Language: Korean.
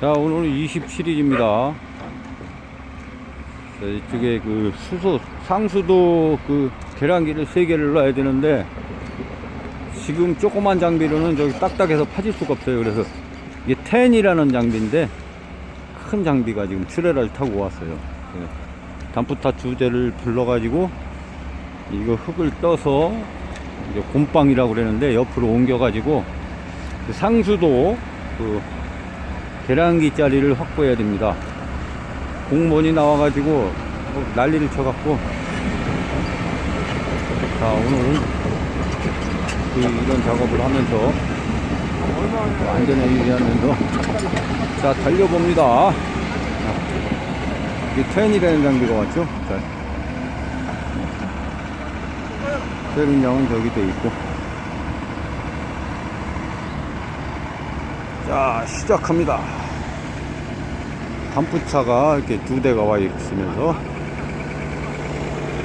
자, 오늘은 27일입니다. 이쪽에 그 수소, 상수도 그 계량기를 3개를 놔야 되는데, 지금 조그만 장비로는 저기 딱딱해서 파질 수가 없어요. 그래서 이게 텐이라는 장비인데, 큰 장비가 지금 트레라를 타고 왔어요. 예. 단프타 두 대를 불러 가지고, 이거 흙을 떠서, 이제 곰빵이라고 그러는데, 옆으로 옮겨 가지고, 그 상수도, 그, 계량기 자리를 확보해야 됩니다. 공무원이 나와가지고 뭐 난리를 쳐갖고 자 오늘은 그 이런 작업을 하면서 안전에 유의하면서 자 달려봅니다. 이 텐이라는 장비가 왔죠. 자, 세륜장은 저기 돼 있고 자 시작합니다. 단프차가 이렇게 두 대가 와 있으면서